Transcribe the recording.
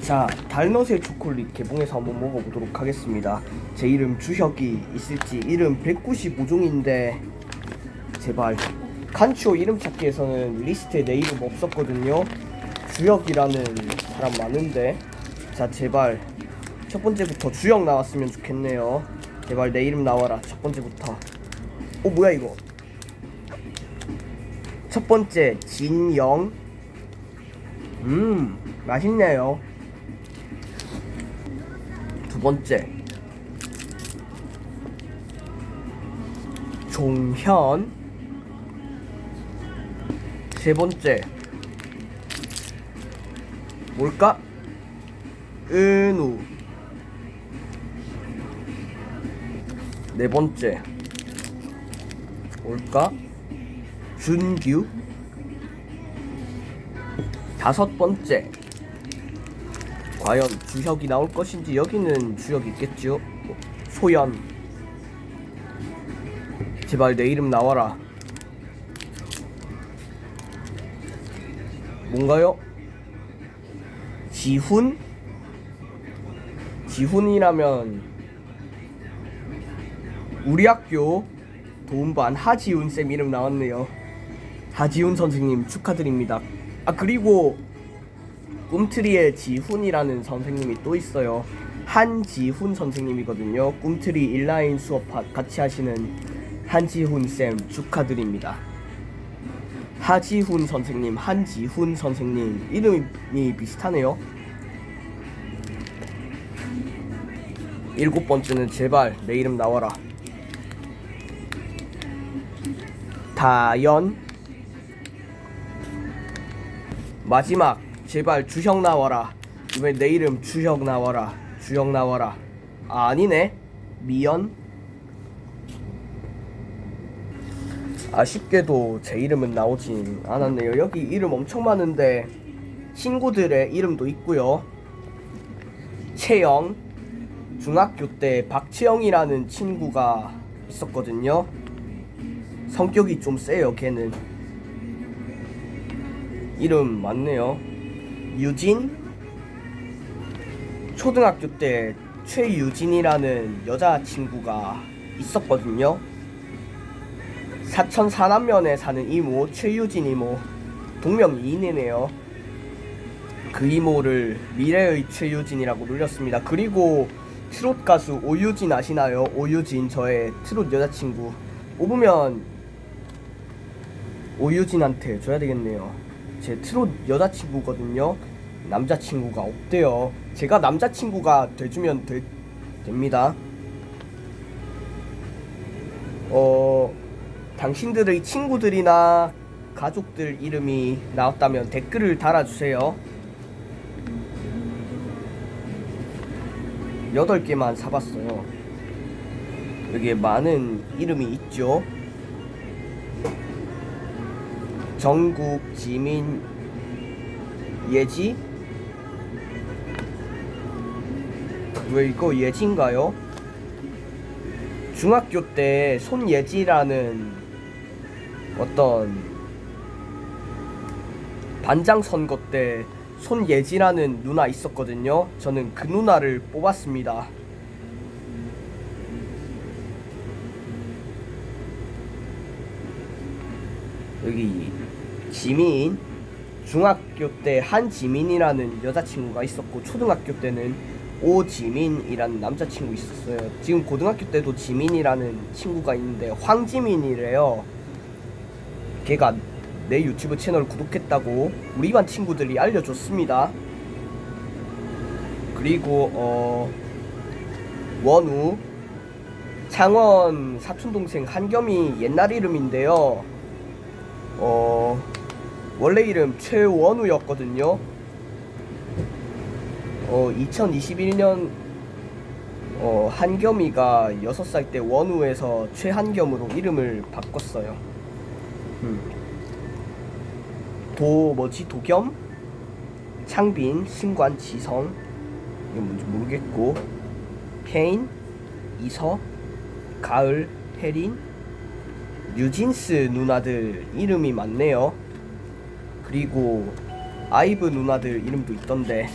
자, 달넛의 초콜릿 개봉해서 한번 먹어보도록 하겠습니다. 제 이름 주혁이 있을지 이름 195종인데 제발 칸치오 이름 찾기에서는 리스트에 내 이름 없었거든요. 주혁이라는 사람 많은데 자 제발 첫 번째부터 주혁 나왔으면 좋겠네요. 제발 내 이름 나와라 첫 번째부터. 어 뭐야 이거? 첫 번째 진영. 음 맛있네요. 두 번째. 종현. 세 번째. 뭘까? 은우. 네 번째. 뭘까? 준규. 다섯 번째 과연 주혁이 나올 것인지 여기는 주혁 있겠죠? 소연 제발 내 이름 나와라 뭔가요? 지훈? 지훈이라면 우리 학교 도움반 하지훈 쌤 이름 나왔네요. 하지훈 선생님 축하드립니다. 아 그리고 꿈트리의 지훈이라는 선생님이 또 있어요. 한지훈 선생님이거든요. 꿈트리 인라인 수업 하- 같이 하시는 한지훈 쌤 축하드립니다. 하지훈 선생님, 한지훈 선생님 이름이 비슷하네요. 일곱 번째는 제발 내 이름 나와라. 다연 마지막 제발 주형 나와라. 이번에 내 이름 주형 나와라. 주형 나와라. 아, 아니네. 미연 아쉽게도 제 이름은 나오진 않았네요. 여기 이름 엄청 많은데 친구들의 이름도 있고요. 채영 중학교 때 박채영이라는 친구가 있었거든요. 성격이 좀 세요, 걔는. 이름 맞네요. 유진 초등학교 때 최유진이라는 여자친구가 있었거든요. 사천 사남면에 사는 이모 최유진 이모 동명이인이네요. 그 이모를 미래의 최유진이라고 놀렸습니다. 그리고 트롯 가수 오유진 아시나요? 오유진 저의 트롯 여자친구 뽑으면 오유진한테 줘야 되겠네요. 제 트롯 여자친구거든요. 남자친구가 없대요. 제가 남자친구가 돼주면 되, 됩니다. 어, 당신들의 친구들이나 가족들 이름이 나왔다면 댓글을 달아주세요. 8개만 사봤어요. 여기에 많은 이름이 있죠. 정국, 지민, 예지? 왜 이거 예지인가요? 중학교 때 손예지라는 어떤 반장 선거 때 손예지라는 누나 있었거든요. 저는 그 누나를 뽑았습니다. 여기 지민 중학교 때 한지민이라는 여자친구가 있었고 초등학교 때는 오지민이라는 남자친구 있었어요. 지금 고등학교 때도 지민이라는 친구가 있는데 황지민이래요. 걔가 내 유튜브 채널 구독했다고 우리 반 친구들이 알려줬습니다. 그리고 어 원우 창원 사촌 동생 한겸이 옛날 이름인데요. 어 원래 이름 최원우였거든요. 어 2021년 어 한겸이가 6살 때 원우에서 최한겸으로 이름을 바꿨어요. 음. 도 뭐지? 도겸? 창빈? 신관? 지성? 이건 뭔지 모르겠고. 케인? 이서? 가을? 혜린 뉴진스 누나들 이름이 많네요. 그리고 아이브 누나들 이름도 있던데